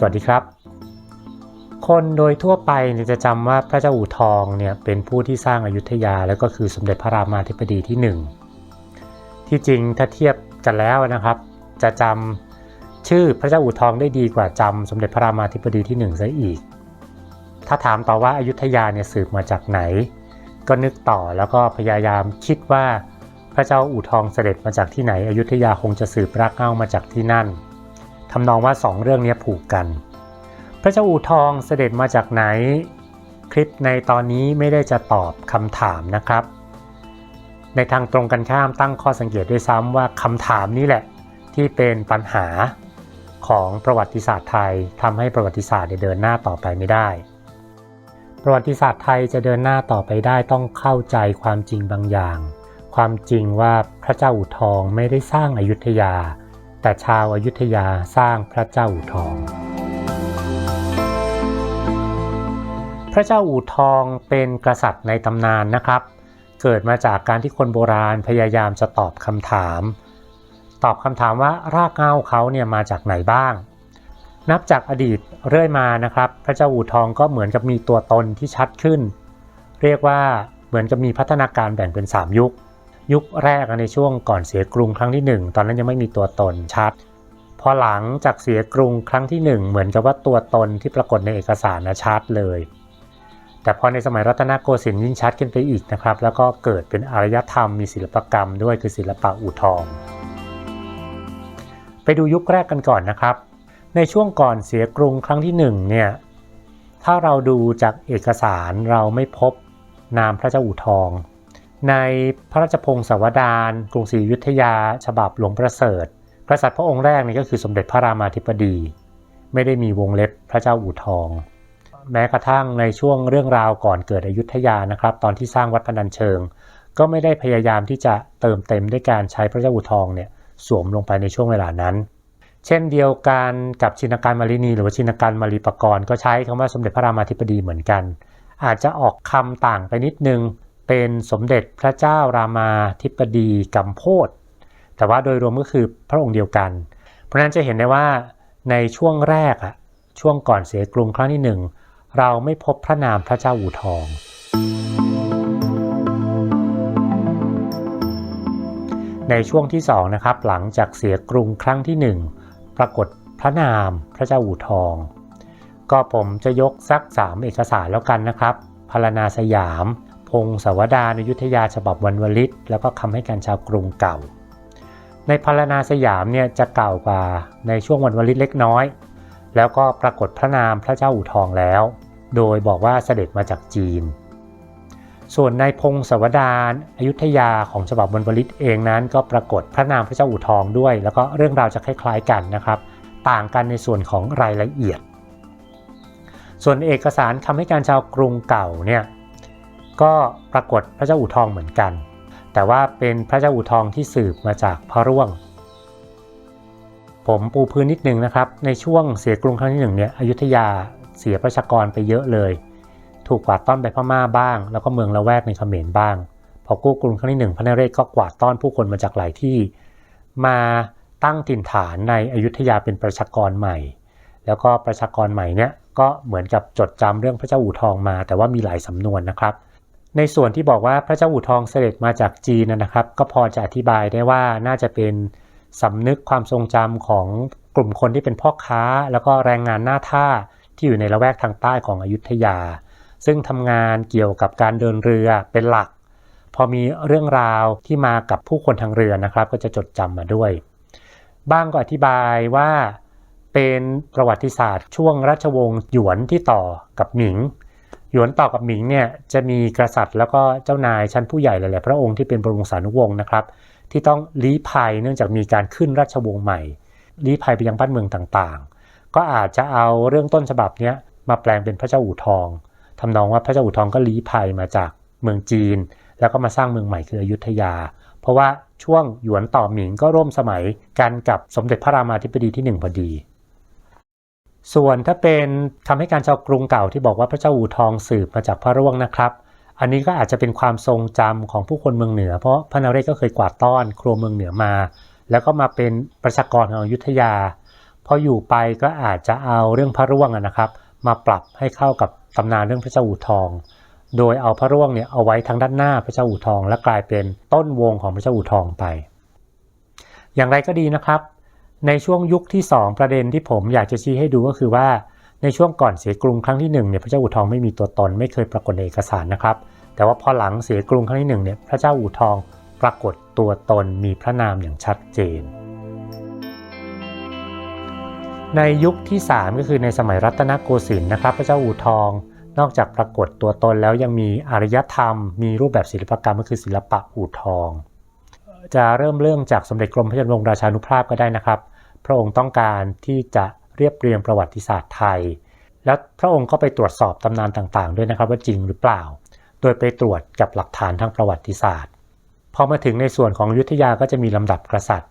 สวัสดีครับ คนโดยทั่วไปจะจำว่าพระเจ้าอู่ทองเนี่ยเป็นผู้ที่สร้างอายุทยา แล้วก็คือสมเด็จพระรามาธิบดีที่หนึ่งที่จริงถ้าเทียบกันแล้วนะครับ จะจำชื่อพระเจ้าอู่ทองได้ดีกว่าจำสมเด็จพระรามาธิบดีที่หนึ่งซะอีก ถ้าถามต่อว่าอายุทยาเนี่ยสืบมาจากไหน ก็นึกต่อแล้วก็พยายามคิดว่าพระเจ้าอู่ทองเสด็จมาจากที่ไหน อยุธยาคงจะสืบรากเหง้ามาจากที่นั่น ทำนองว่าสองเรื่องนี้ผูกกัน พระเจ้าอู่ทองเสด็จมาจากไหน คลิปในตอนนี้ไม่ได้จะตอบคำถามนะครับ ในทางตรงกันข้ามตั้งข้อสังเกตด้วยซ้ำว่าคำถามนี้แหละ ที่เป็นปัญหาของประวัติศาสตร์ไทยทำให้ประวัติศาสตร์เดินหน้าต่อไปไม่ได้ ประวัติศาสตร์ไทยจะเดินหน้าต่อไปได้ต้องเข้าใจความจริงบางอย่าง ความจริงว่าพระเจ้าอู่ทองไม่ได้สร้างอายุทยา แต่ชาวอายุทยาสร้างพระเจ้าอู่ทอง พระเจ้าอู่ทองเป็นกษัตริย์ในตำนานนะครับ เกิดมาจากการที่คนโบราณพยายามจะตอบคำถาม ตอบคำถามว่ารากเหง้าเขาเนี่ยมาจากไหนบ้าง นับจากอดีตเรื่อยมานะครับ พระเจ้าอู่ทองก็เหมือนกับมีตัวตนที่ชัดขึ้น เรียกว่าเหมือนกับมีพัฒนาการแบ่งเป็น 3 ยุค ยุคแรกในช่วงก่อนเสียกรุงครั้งที่ 1 ตอนนั้นยังไม่มีตัวตนชัด พอหลังจากเสียกรุงครั้งที่ 1 เหมือนกับว่าตัวตนที่ปรากฏในเอกสารนะชัดเลย แต่พอในสมัยรัตนโกสินทร์ยิ่งชัดขึ้นไปอีกนะครับ แล้วก็เกิดเป็นอารยธรรมมีศิลปกรรมด้วยคือศิลปะอู่ทอง ไปดูยุคแรกกันก่อนนะครับ ในช่วงก่อนเสียกรุงครั้งที่1เนี่ยถ้าเราดูจากเอกสารเราไม่พบนามพระเจ้าอู่ทอง ในพระราชพงศาวดารกรุงศรีอยุธยา ฉบับหลวงประเสริฐกษัตริย์พระองค์แรกนี่ก็คือสมเด็จพระรามาธิบดี ไม่ได้มีวงเล็บพระเจ้าอู่ทอง แม้กระทั่งในช่วงเรื่องราวก่อนเกิดอยุธยานะครับ ตอนที่สร้างวัดพนัญเชิง ก็ไม่ได้พยายามที่จะเติมเต็มด้วยการใช้พระเจ้าอู่ทองเนี่ยสวมลงไปในช่วงเวลานั้น เช่นเดียวกันกับชินการมารินี หรือว่าชินการมารีปกรณ์ก็ใช้คำว่าสมเด็จพระรามาธิบดีเหมือนกัน อาจจะออกคำต่างไปนิดนึง เป็นสมเด็จพระเจ้ารามาธิบดีกัมโพธแต่ว่าโดยรวมก็คือพระองค์เดียวกัน เพราะนั้นจะเห็นได้ว่าในช่วงแรกอะช่วงก่อนเสียกรุงครั้งที่หนึ่งเราไม่พบพระนามพระเจ้าอู่ทอง ในช่วงที่2นะครับหลังจากเสียกรุงครั้งที่1ปรากฏพระนามพระเจ้าอู่ทอง ก็ผมจะยกสัก 3 เอกสารแล้วกันนะครับพารณาสยาม พงศวดารอยุทธยาฉบับวันวลิต แล้วก็คำให้การชาวกรุงเก่า ในพารณาสยามเนี่ยจะเก่ากว่าในช่วงวันวลิตเล็กน้อย แล้วก็ปรากฏพระนามพระเจ้าอู่ทองแล้ว โดยบอกว่าเสด็จมาจากจีน ส่วนในพงศวดารอยุธยาของฉบับวันวลิตเองนั้น ก็ปรากฏพระนามพระเจ้าอู่ทองด้วย แล้วก็เรื่องราวจะคล้ายๆกันนะครับ ต่างกันในส่วนของรายละเอียด ส่วนเอกสารคำให้การชาวกรุงเก่าเนี่ย ก็ปรากฏพระเจ้าอู่ทองเหมือนกัน แต่ว่าเป็นพระเจ้าอู่ทองที่สืบมาจากพระร่วง ผมปูพื้นนิดนึงนะครับ ในช่วงเสียกรุงครั้งที่หนึ่งเนี่ยอยุธยาเสียประชากรไปเยอะเลย ถูกกวาดต้อนไปพม่าบ้าง แล้วก็เมืองละแวกในเขมรบ้าง พอกู้กรุงครั้งที่หนึ่งพระนเรศก็กวาดต้อนผู้คนมาจากหลายที่ มาตั้งถิ่นฐานในอยุธยาเป็นประชากรใหม่ แล้วก็ประชากรใหม่เนี่ยก็เหมือนกับจดจำเรื่องพระเจ้าอู่ทองมา แต่ว่ามีหลายสำนวนนะครับ ในส่วนที่บอกว่าพระเจ้าอู่ทองเสด็จมาจากจีนนะครับ ก็พอจะอธิบายได้ว่าน่าจะเป็นสำนึกความทรงจำของกลุ่มคนที่เป็นพ่อค้า แล้วก็แรงงานหน้าท่าที่อยู่ในละแวกทางใต้ของอยุธยา ซึ่งทำงานเกี่ยวกับการเดินเรือเป็นหลัก พอมีเรื่องราวที่มากับผู้คนทางเรือนะครับ ก็จะจดจำมาด้วย บ้างก็อธิบายว่าเป็นประวัติศาสตร์ช่วงราชวงศ์หยวนที่ต่อกับหมิง หยวนต่อกับหมิงเนี่ยจะมีกษัตริย์แล้วก็เจ้านายชั้นผู้ใหญ่หลายๆพระองค์ที่เป็นบรมสานุวงศ์นะครับ ที่ต้องลี้ภัยเนื่องจากมีการขึ้นราชวงศ์ใหม่ลี้ภัยไปยังบ้านเมืองต่างๆ ก็อาจจะเอาเรื่องต้นฉบับเนี้ยมาแปลงเป็นพระเจ้าอู่ทองทำนองว่าพระเจ้าอู่ทองก็ลี้ภัยมาจากเมืองจีน แล้วก็มาสร้างเมืองใหม่คืออยุธยา เพราะว่าช่วงหยวนต่อหมิงก็ร่วมสมัยกันกับสมเด็จพระรามาธิบดีที่1พอดี ส่วนถ้าเป็นคำให้การชาวกรุงเก่าที่บอกว่าพระเจ้าอู่ทองสืบมาจากพระร่วงนะครับ อันนี้ก็อาจจะเป็นความทรงจำของผู้คนเมืองเหนือ เพราะพระนเรศก็เคยกวาดต้อนครัวเมืองเหนือมา แล้วก็มาเป็นประชากรของอยุธยา พออยู่ไปก็อาจจะเอาเรื่องพระร่วงนะครับ มาปรับให้เข้ากับตำนานเรื่องพระเจ้าอู่ทอง โดยเอาพระร่วงเนี่ยเอาไว้ทางด้านหน้าพระเจ้าอู่ทอง และกลายเป็นต้นวงของพระเจ้าอู่ทองไป อย่างไรก็ดีนะครับ ในช่วงยุคที่ 2 ประเด็นที่ผมอยากจะชี้ให้ดูก็คือว่า ในช่วงก่อนเสียกรุงครั้งที่1เนี่ยพระเจ้าอู่ทองไม่มีตัวตนไม่เคยปรากฏในเอกสารนะครับ แต่ว่าพอหลังเสียกรุงครั้งที่1เนี่ยพระเจ้าอู่ทองปรากฏตัวตนมีพระนามอย่างชัดเจน ในยุคที่ 3 ก็คือในสมัยรัตนโกสินทร์นะครับ พระเจ้าอู่ทอง นอกจากปรากฏตัวตนแล้วยังมีอารยธรรม มีรูปแบบศิลปกรรมก็คือศิลปะอู่ทอง จะเริ่มเรื่องจากสมเด็จกรมพระยนรงราชานุภาพก็ได้นะครับ พระองค์ต้องการที่จะเรียบเรียงประวัติศาสตร์ไทย แล้วพระองค์ก็ไปตรวจสอบตำนานต่างๆ ด้วยนะครับว่าจริงหรือเปล่า โดยไปตรวจกับหลักฐานทางประวัติศาสตร์ พอมาถึงในส่วนของยุทธยาก็จะมีลำดับกษัตริย์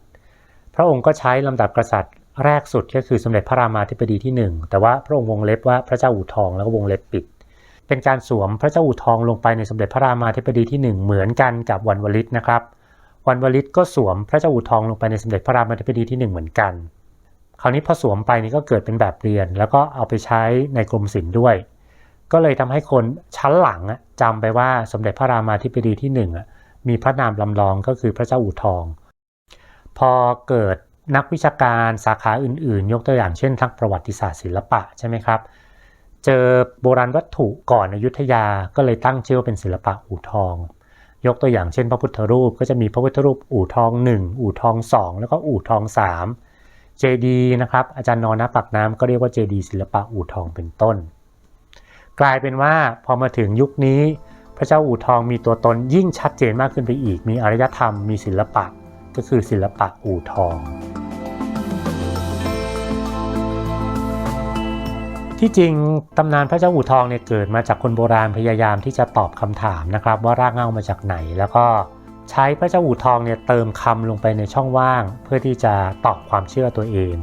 พระองค์ก็ใช้ลำดับกษัตริย์ แรกสุดก็คือสมเด็จพระรามาธิบดีที่ 1 แต่ว่าพระองค์วงเล็บว่าพระเจ้าอู่ทองแล้วก็วงเล็บปิดเป็นการสวมพระเจ้าอู่ทองลงไปในสมเด็จพระรามาธิบดีที่ 1 เหมือนกันกับวันวลิตนะครับ วันวลิตก็สวมพระเจ้าอู่ทองลงไปในสมเด็จพระรามาธิบดีที่ 1 เหมือนกัน คราวนี้พอสวมไปนี่ก็เกิดเป็นแบบเรียน แล้วก็เอาไปใช้ในกรมศิลป์ด้วย ก็เลยทำให้คนชั้นหลังอะจำไปว่าสมเด็จพระรามาธิบดีที่หนึ่งมีพระนามลำลองก็คือพระเจ้าอู่ทอง พอเกิดนักวิชาการสาขาอื่นๆ ยกตัวอย่างเช่นทางประวัติศาสตร์ศิลปะใช่ไหมครับ เจอโบราณวัตถุก่อนอยุธยาก็เลยตั้งชื่อว่าเป็นศิลปะอู่ทอง ยกตัวอย่างเช่น พระพุทธรูปก็จะมีพระพุทธรูปอู่ทอง 1 อู่ทอง 2 แล้วก็อู่ทอง 3 เจดีนะครับอาจารย์นอนะปักน้ำก็เรียกว่าเจดีศิลปะอู่ทองเป็นต้น กลายเป็นว่าพอมาถึงยุคนี้ พระเจ้าอู่ทองมีตัวตนยิ่งชัดเจนมากขึ้นไปอีก มีอารยธรรมมีศิลปะก็คือศิลปะอู่ทอง ที่จริงตำนานพระเจ้าอู่ทองเนี่ยเกิดมาจากคนโบราณพยายามที่จะตอบคำถามนะครับว่ารากเหง้ามาจากไหน แล้วก็ใช้พระเจ้าอู่ทองเนี่ยเติมคำลงไปในช่องว่าง เพื่อที่จะตอบความเชื่อตัวเอง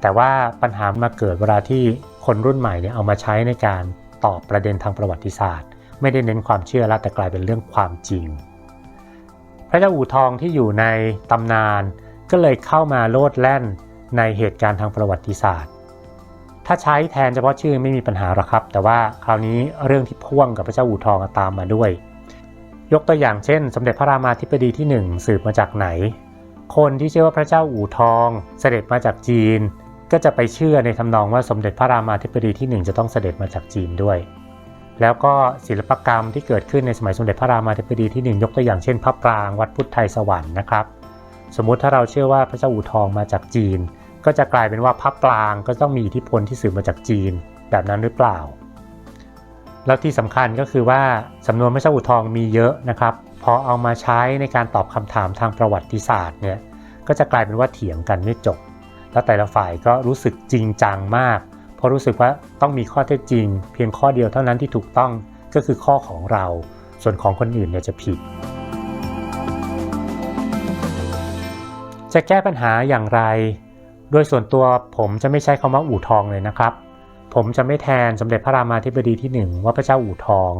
แต่ว่าปัญหามาเกิดเวลาที่คนรุ่นใหม่เนี่ยเอามาใช้ในการตอบประเด็นทางประวัติศาสตร์ ไม่ได้เน้นความเชื่อแล้วแต่กลายเป็นเรื่องความจริง พระเจ้าอู่ทองที่อยู่ในตำนานก็เลยเข้ามาโลดแล่นในเหตุการณ์ทางประวัติศาสตร์ ถ้าใช้แทนเฉพาะชื่อไม่มีปัญหาหรอกครับ แต่ว่าคราวนี้เรื่องที่พ่วงกับพระเจ้าอู่ทองตามมาด้วย ยกตัวอย่างเช่น สมเด็จพระรามาธิบดีที่ 1 สืบมาจากไหน คนที่เชื่อว่าพระเจ้าอู่ทอง เสด็จมาจากจีน ก็จะไปเชื่อในทำนองว่าสมเด็จพระรามาธิบดีที่ 1 จะต้องเสด็จมาจากจีนด้วย แล้วก็ศิลปกรรมที่เกิดขึ้นในสมัยสมเด็จพระรามาธิบดีที่ 1 ยกตัวอย่างเช่นพระปรางวัดพุทธไทยสวรรค์นะครับ สมมุติถ้าเราเชื่อว่าพระเจ้าอู่ทองมาจากจีน ก็จะกลายเป็นว่าพระปรางก็ต้องมีอิทธิพลที่สืบมาจากจีนแบบนั้นหรือเปล่า แล้วที่สำคัญก็คือว่าสำนวนพระเจ้าอู่ทองมีเยอะนะครับ พอเอามาใช้ในการตอบคำถามทางประวัติศาสตร์เนี่ยก็จะกลายเป็นว่าเถียงกันไม่จบ แล้วแต่ละฝ่ายก็รู้สึกจริงจังมาก เพราะรู้สึกว่าต้องมีข้อเท็จจริง เพียงข้อเดียวเท่านั้นที่ถูกต้องก็คือข้อของเรา ส่วนของคนอื่นเนี่ยจะผิด จะแก้ปัญหาอย่างไร โดยส่วนตัวผมจะไม่ใช้คำว่าอู่ทองเลยนะครับ ผมจะไม่แทนสมเด็จพระรามาธิบดีที่ 1 ว่าพระเจ้าอู่ทอง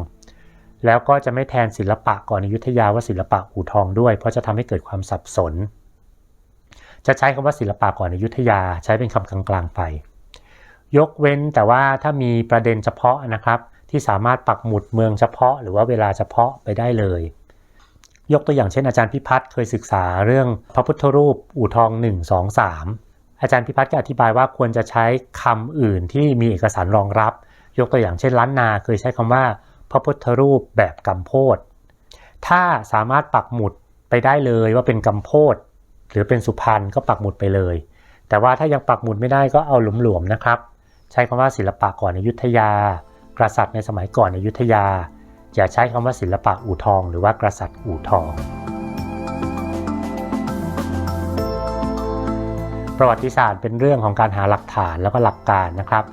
แล้วก็จะไม่แทนศิลปะก่อนอยุธยาว่าศิลปะอู่ทองด้วย เพราะจะทำให้เกิดความสับสน จะใช้คำว่าศิลปะก่อนอยุธยาใช้เป็นคำกลางๆไป ยกเว้นแต่ว่าถ้ามีประเด็นเฉพาะนะครับ ที่สามารถปักหมุดเมืองเฉพาะ หรือว่าเวลาเฉพาะไปได้เลยยกตัวอย่างเช่นอาจารย์พิพัฒน์เคยศึกษาเรื่องพระพุทธรูปอู่ทอง 1 2 3 อาจารย์พิพัฒน์ก็อธิบายว่าควรจะใช้คำอื่นที่มีเอกสารรองรับ ยกตัวอย่างเช่นล้านนาเคยใช้คำว่า พระพุทธรูปแบบกำโพดถ้าสามารถปักหมุดไปได้เลยว่าเป็นกำโพดหรือเป็นสุพรรณก็ปักหมุดไปเลย แต่ว่าถ้ายังปักหมุดไม่ได้ก็เอาหลวมๆนะครับ ใช้คำว่าศิลปะก่อนอยุธยา กษัตริย์ในสมัยก่อนอยุธยา อย่าใช้คำว่าศิลปะอู่ทอง หรือว่ากษัตริย์อู่ทอง ประวัติศาสตร์เป็นเรื่องของการหาหลักฐานแล้วก็หลักการนะครับ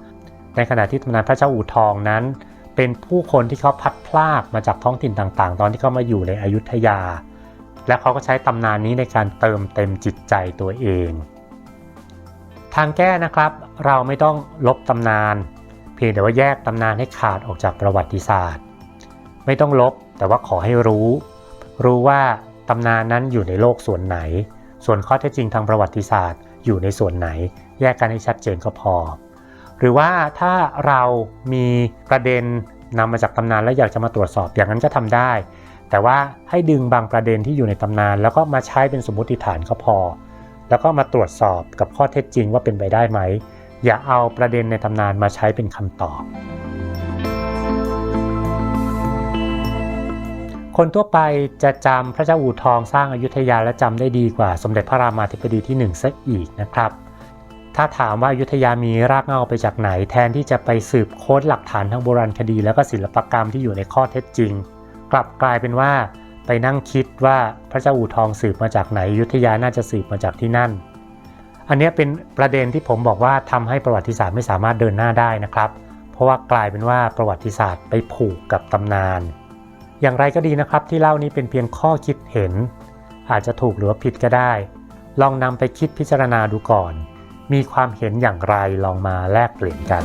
ในขณะที่ตำนานพระเจ้าอู่ทองนั้น เป็นผู้คนที่เขาพัดพลากมาจากท้องถิ่นต่างๆ ตอนที่เขามาอยู่ในอยุธยา และเขาก็ใช้ตำนานนี้ในการเติมเต็มจิตใจตัวเอง ทางแก้นะครับเราไม่ต้องลบตำนาน เพียงแต่ว่าแยกตำนานให้ขาดออกจากประวัติศาสตร์ ไม่ต้องลบแต่ว่าขอให้รู้ รู้ว่าตำนานนั้นอยู่ในโลกส่วนไหน ส่วนข้อเท็จจริงทางประวัติศาสตร์ อยู่ในส่วนไหน แยกกันให้ชัดเจนก็พอ หรือว่าถ้าเรามีประเด็นนำมาจากตำนานแล้วอยากจะมาตรวจสอบอย่างนั้นก็ทำได้ แต่ว่าให้ดึงบางประเด็นที่อยู่ในตำนาน แล้วก็มาใช้เป็นสมมติฐานก็พอ แล้วก็มาตรวจสอบกับข้อเท็จจริงว่าเป็นไปได้ไหม อย่าเอาประเด็นในตำนานมาใช้เป็นคำตอบ คนทั่วไปจะจำพระเจ้าอู่ทองสร้างอายุทยาและจำได้ดีกว่าสมเด็จพระรามาธิบดีที่หนึ่งซะอีกนะครับ ถ้าถามว่าอยุธยามีรากเหง้าไปจากไหนแทนที่จะไปสืบค้นหลักฐานทางโบราณคดี แล้วก็ศิลปกรรมที่อยู่ในข้อเท็จจริง กลับกลายเป็นว่าไปนั่งคิดว่าพระเจ้าอู่ทองสืบมาจากไหนอยุธยาน่าจะสืบมาจากที่นั่น อันนี้เป็นประเด็นที่ผมบอกว่าทำให้ประวัติศาสตร์ไม่สามารถเดินหน้าได้นะครับ เพราะว่ากลายเป็นว่าประวัติศาสตร์ไปผูกกับตำนาน อย่างไรก็ดีนะครับที่เล่านี้เป็นเพียงข้อคิดเห็น อาจจะถูกหรือว่าผิดก็ได้ ลองนำไปคิดพิจารณาดูก่อน มีความเห็นอย่างไรลองมาแลกเปลี่ยนกัน